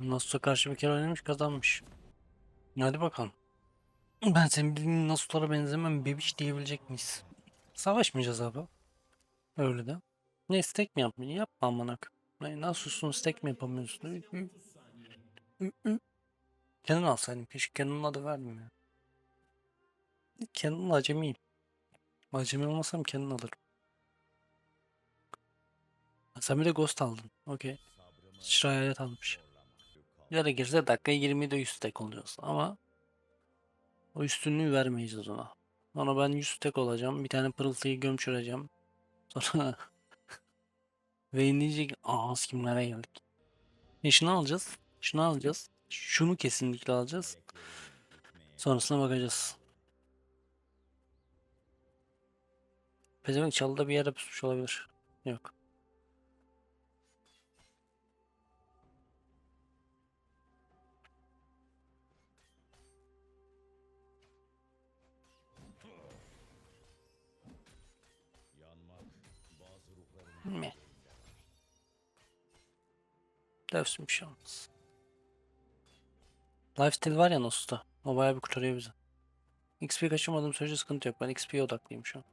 Nasus'a karşı bir kere oynamış kazanmış. Hadi bakalım. Ben senin bildiğin Nasus'lara benzemem bebiş diyebilecek miyiz? Savaşmayacağız abi. Öyle de. Ne stack mi yapmayı? Yapma amına koyayım. Ne, Nasus'un stack mi yapamıyorsun? Canon alsaydım. Keşke Canon'un adı verdim ya. Canon'un acemiyim. Acemi olmasam Canon alırım. Sen bir de Ghost aldın. Okey. Sıçra hayalet almış. Ya girse dakika 20'de 100 tek oluyoruz ama o üstünlüğü vermeyeceğiz ona. Ona ben 100 tek olacağım. Bir tane pırıltıyı gömçüreceğim. Sonra Vayne diyecek aa kimlere geldik. E şunu alacağız. Şunu alacağız. Şunu kesinlikle alacağız. Sonrasına bakacağız. Pezevenk çalıda bir yere pusmuş olabilir. Yok. Meh. Dövsün bir şey olmaz. Lifesteal var ya Nos'ta. O bayağı bir kurtarıyor bizi. XP kaçırmadığım sürece sıkıntı yok. Ben XP'ye odaklıyım şu an.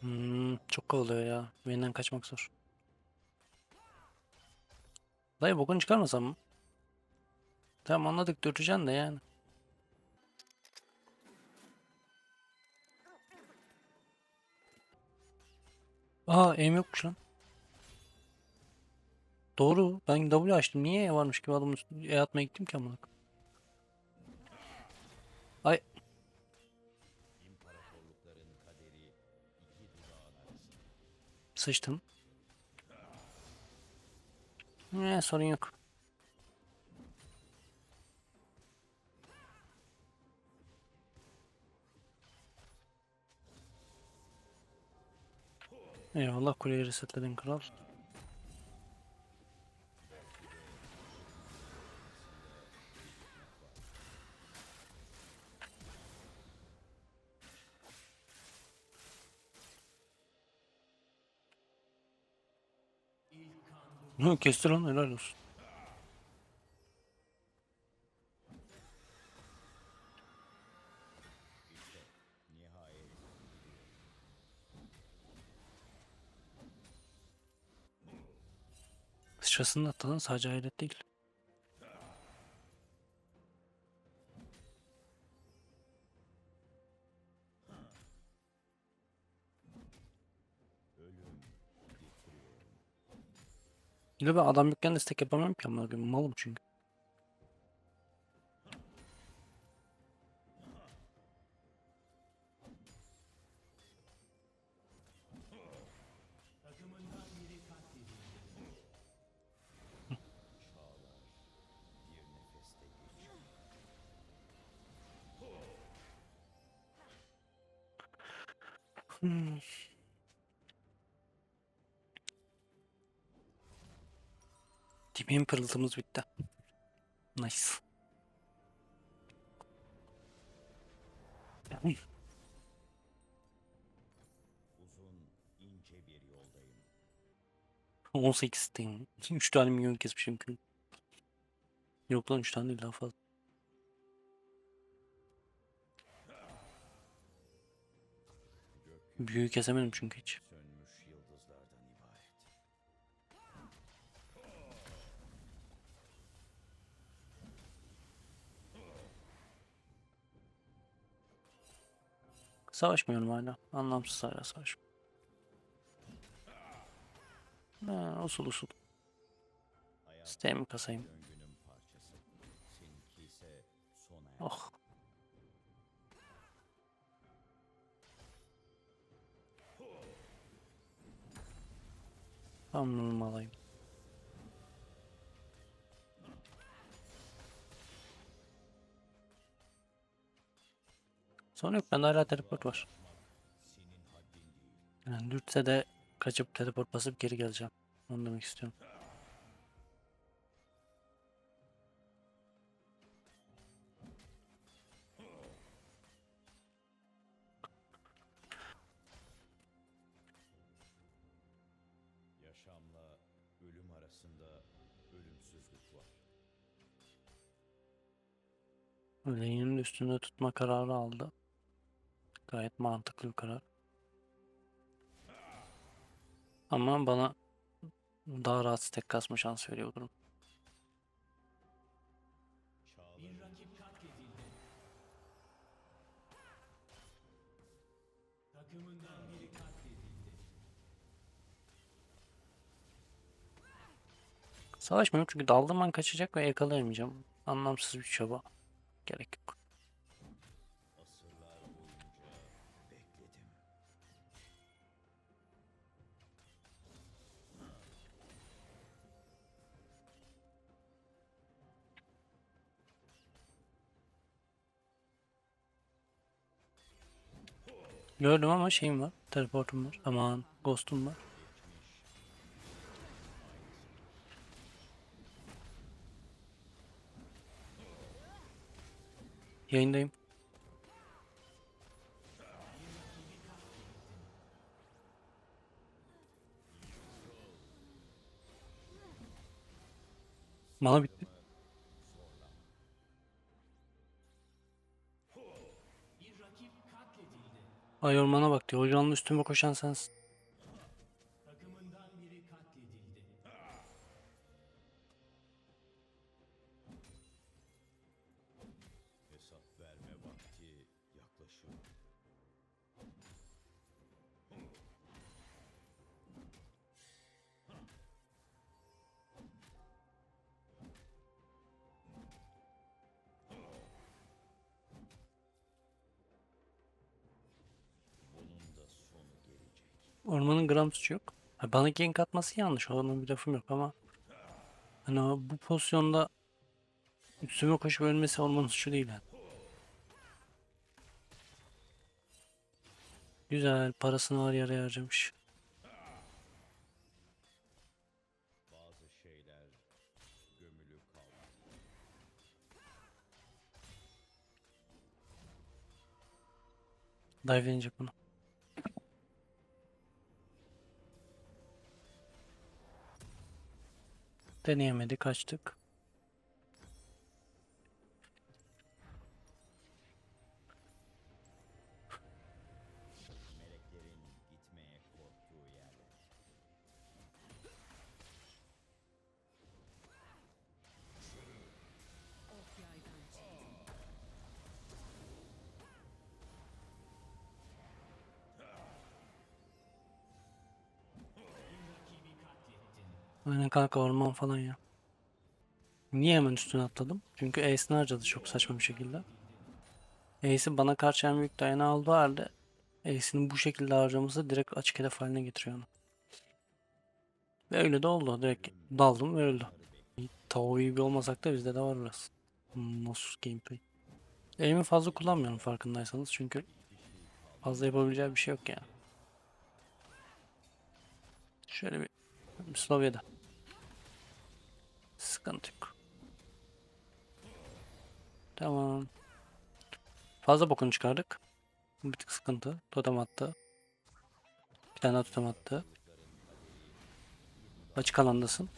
Hmm, çok kovalıyor ya. Benden kaçmak zor. Dayı bokunu çıkarmasam mı? Tamam anladık dürteceksin de yani. Aa aim yokmuş lan. Doğru. Ben W açtım. Niye E varmış gibi adamın üstüne E atmaya gittim ki amına? Ay. Sıçtım. Ne sorun yok. Eyvallah kuleyi resetledin kral. Hı, Kesti lan helal olsun. Attı lan sadece hayret değil. Yine ben adam yokken destek yapamam ki amına malım çünkü. Dibin pırıltımız bitti. Nice. Uzun, ince bir yoldayım. 18 tane. 3 tane milyon kesmişim. Yok lan 3 tane değil daha fazla. Büyüğü kesemedim çünkü hiç. Savaşmıyorum hala. Anlamsız hala savaş. Ha, usul usul. Sitemi kasayım. Oh. Tamam alayım. Sonra yok bende hala teleport var. Yani dürtse de kaçıp teleport basıp geri geleceğim. Onu demek istiyorum. Yaşamla ölüm arasında ölümsüzlük var. Lane'in üstünde tutma kararı aldı. Gayet mantıklı bir karar. Ama bana daha rahat stack kasma şansı veriyor durum. Savaşmıyorum çünkü daldığım an kaçacak ve yakalayamayacağım. Anlamsız bir çaba. Gerek yok. Gördüm ama şeyim var. Teleportum var. Aman ghost'um var. Yayındayım. Mana bitti. Ay ormana bak diyor. Ocağın üstüme koşan sensin. Ormanın gram suçu yok. Ha, bana gank atması yanlış. Onun bir lafım yok ama hani o- bu pozisyonda üstüme koşup ölmesi ormanın suçu değil yani. Güzel. Parasını var yere harcamış. Dive inecek bunu. Deneyemedi. Kaçtık. Aynen kanka orman falan ya. Niye hemen üstüne atladım? Çünkü Ace'ini harcadı çok saçma bir şekilde. Ace'i bana karşı en büyük dayanağı aldığı halde Ace'ini bu şekilde harcaması direkt açık hedef haline getiriyor onu. Ve öyle de oldu. Direkt daldım ve öldü. Tavuğu iyi bir olmasak da bizde de var biraz. Nasıl gameplay. Aim'i fazla kullanmıyorum farkındaysanız çünkü fazla yapabileceği bir şey yok yani. Şöyle bir Slovya'da. Sıkıntı yok. Tamam. Fazla bokunu çıkardık. Bir tık sıkıntı. Totem attı. Bir tane daha totem attı. Açık alandasın.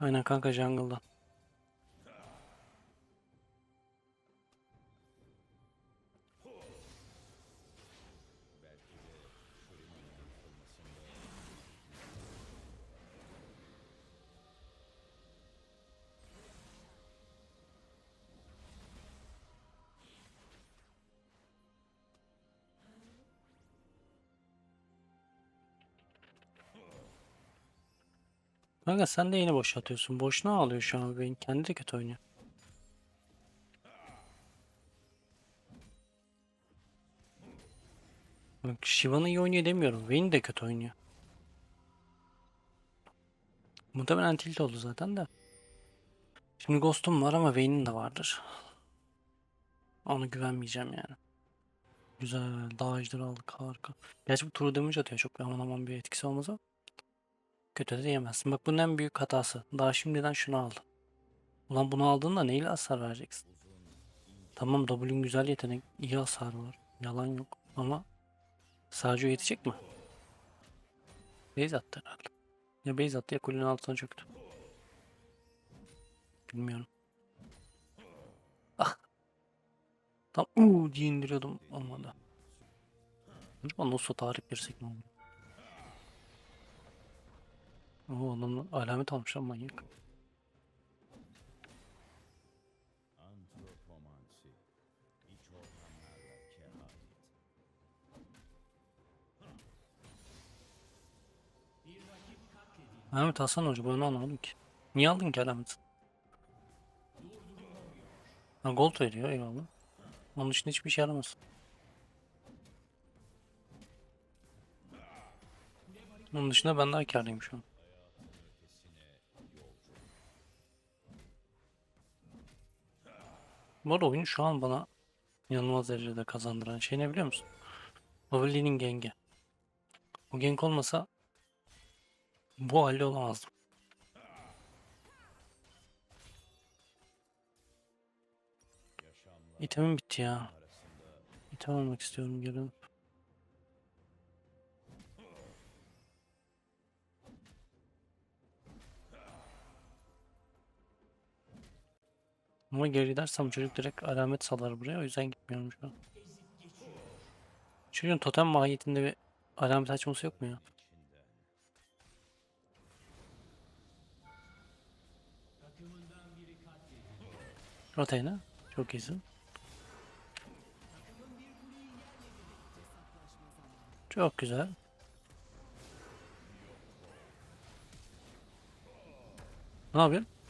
Aynen kanka jungle'dan. Kanka sen de yeni boş atıyorsun. Boşuna ağlıyor şu an beyin. Kendi de kötü oynuyor. Bak Shiva'nın iyi oynuyor demiyorum. Vayne de kötü oynuyor. Muhtemelen tilt oldu zaten de. Şimdi Ghost'um var ama Vayne'in de vardır. Ona güvenmeyeceğim yani. Güzel. Dağ ejderi aldık. Harika. Gerçi bu turu damage atıyor. Çok aman aman bir etkisi olmaz ama. Kötü de diyemezsin. Bak bunun en büyük hatası. Daha şimdiden şunu aldı. Ulan bunu aldığında neyle hasar vereceksin? Tamam W'nin güzel yetenek. iyi hasar var. Yalan yok. Ama sadece yetecek mi? Base attı herhalde. Ya base attı ya kulenin altına çöktü. Bilmiyorum. Ah. Tam uuu diye indiriyordum. Olmadı. Acaba nasıl tarih girsek ne olur? Oo adamlar alamet almış lan manyak. Ahmet Hasan Hoca bunu anlamadım ki. Niye aldın ki alameti? Ha gold veriyor eyvallah. Onun dışında hiçbir şey yaramaz. Onun dışında ben daha kârlıyım şu an. Bu arada oyun şu an bana inanılmaz derecede kazandıran şey ne biliyor musun? Lovely'nin gengi. O genk olmasa bu halde olamazdım. İtemim bitti ya. İtem almak istiyorum geri. Ama geri gidersem çocuk direkt alamet salar buraya. O yüzden gitmiyorum şu an. Çocuğun totem mahiyetinde bir alamet açması yok mu ya? Rotayna. Çok iyisin. Çok güzel. Ne yapıyorsun?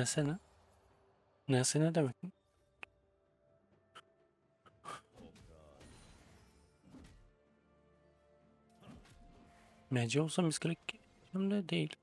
Nese ne? Nese ne demek? Mece olsa misklik hem de değil.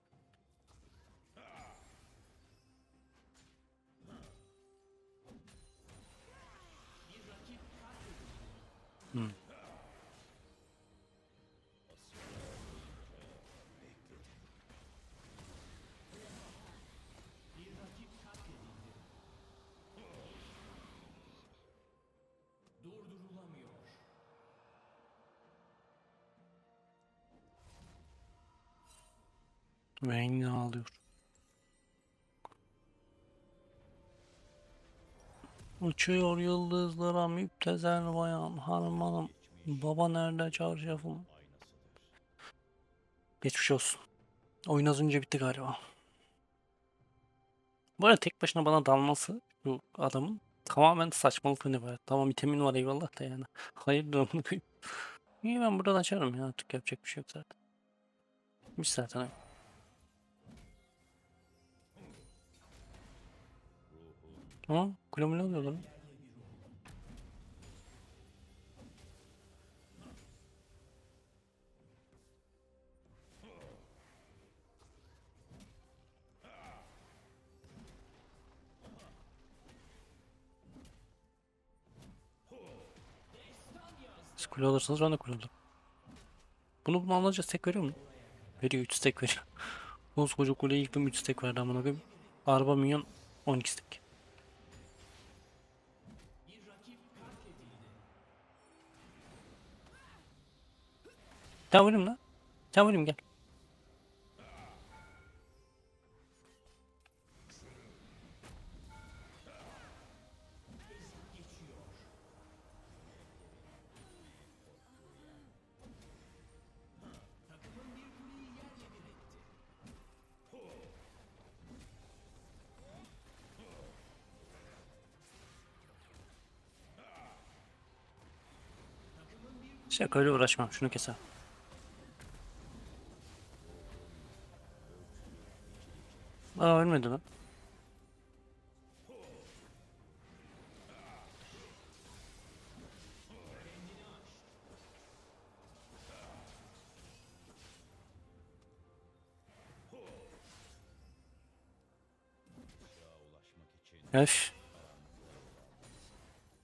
Vayne ağlıyor. Uçuyor yıldızlara müptezel bayan hanım. Baba nerede çarşafım? Geçmiş olsun. Oyun az önce bitti galiba. Bu arada tek başına bana dalması bu adamın tamamen saçmalık önü var. Tamam itemin var eyvallah da yani. Hayır durumunu. İyi ben buradan açarım ya artık yapacak bir şey yok zaten. Bitmiş zaten. Tamam kulübüne alıyorlar. lan. Siz kule alırsanız ben de kule alırım. Bunu bunu alınca tek veriyor mu? Veriyor 3 stack veriyor. Koskoca kuleyi yıktım 3 stack verdi amına koyayım. Araba minyon 12 stack. Sen vurayım lan. Sen vurayım gel. Şakayla uğraşmam. Şunu keser. Ölmedi lan. Öf.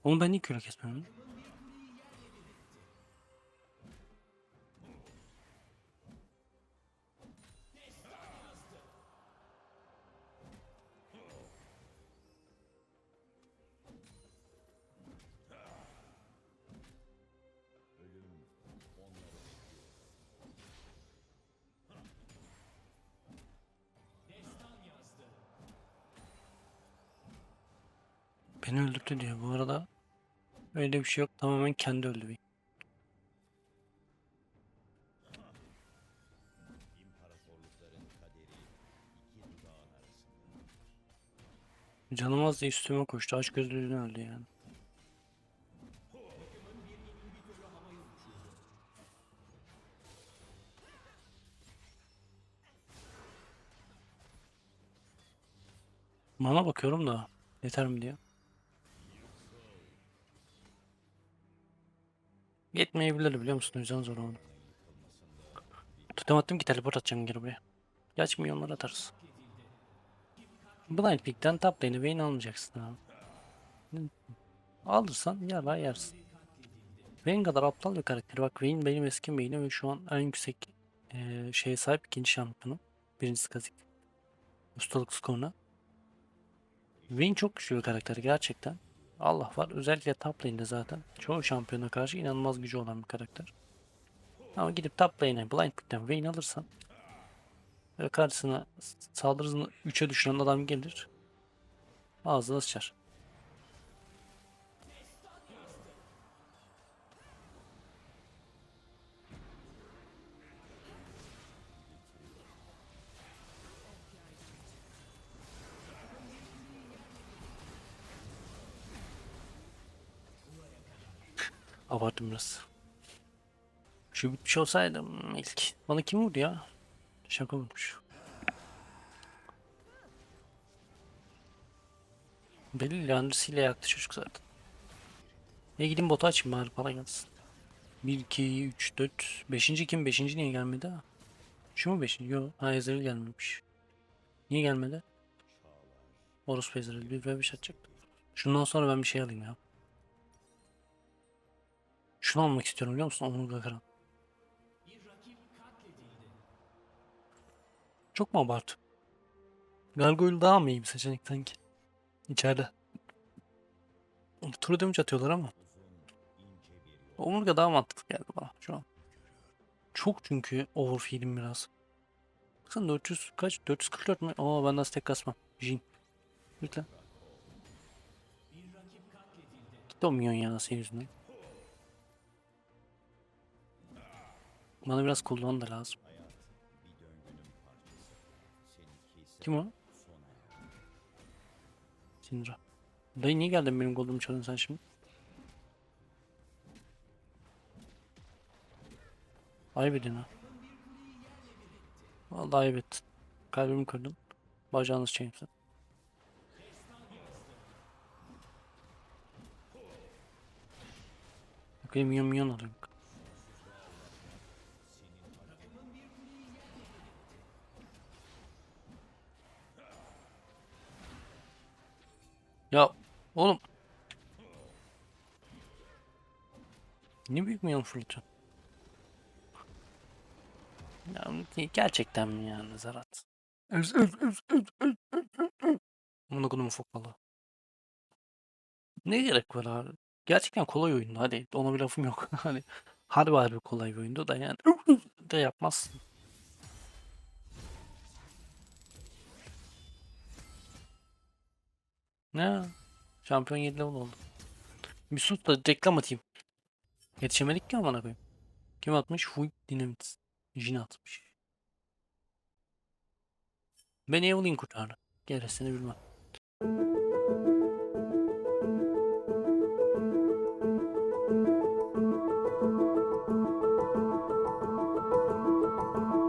Onu ben niye köle kesmiyorum? Beni öldürdü diyor. Bu arada öyle bir şey yok. Tamamen kendi öldü. Canım az diye üstüme koştu. Aç gözlülüğüne öldü yani. Mana bakıyorum da yeter mi diye. Yetmeyebilir biliyor musun? Yüzden zor oldu. Totem attım ki teleport atacağım geri buraya. Gerçi milyonlar atarız. Blind Pick'ten top lane'i Vayne almayacaksın abi. Alırsan yara yersin. Vayne kadar aptal bir karakter. Bak Vayne benim eski main'im ve şu an en yüksek eee şeye sahip ikinci şampiyonum. Birincisi Kazik. Ustalık skoruna. Vayne çok güçlü bir karakter gerçekten. Allah var. Özellikle top lane'de zaten. Çoğu şampiyona karşı inanılmaz gücü olan bir karakter. Ama gidip top lane'e blind pick'ten Vayne alırsan ve karşısına saldırı hızını 3'e düşüren adam gelir. Ağzına sıçar. Abarttım biraz. Şu bitmiş olsaydım ilk. Bana kim vurdu ya? Şaka olmuş. Belli lancısıyla yaktı çocuk zaten. E gidin botu açayım bari para gelsin. 1, 2, 3, 4. 5. kim? 5. niye gelmedi ha? Şu mu 5. Yok. Ha Ezreal gelmemiş. Niye gelmedi? Orospu Ezreal. Bir ve bir şey atacaktı. Şundan sonra ben bir şey alayım ya. Şunu almak istiyorum biliyor musun? Omurga kıran. Çok mu abartı? Gargoyle daha mı iyi bir seçenek sanki? İçeride. Turu dönünce atıyorlar ama. Omurga daha mantıklı geldi bana şu an. Çok çünkü overfeed'im biraz. Baksana 400 kaç? 444 mi? Oo ben nasıl tek kasmam. Jin. Lütfen. Gitti o minyon ya senin yüzünden. Bana biraz cooldown da lazım. Kim o? Syndra. Dayı niye geldin benim goldumu çalın sen şimdi? Ayıp edin ha. Vallahi ayıp ettin. Kalbimi kırdın. Bacağınız çekeyim sen. Bak benim minyon minyon alıyorum. Ya oğlum. Ne büyük minyon fırlatıyorsun? Ya gerçekten mi yani Zarat? Öz öz öz öz. Bunu. Ne gerek var abi? Gerçekten kolay oyundu hadi ona bir lafım yok. Hani harbi harbi kolay bir oyundu da yani de yapmazsın. Ne? Şampiyon 7 level oldu. Bir sus da reklam atayım. Yetişemedik ki amına koyayım. Kim atmış? Huy Dinamit. Jin atmış. Beni Evelyn kurtardı. Gerisini bilmem.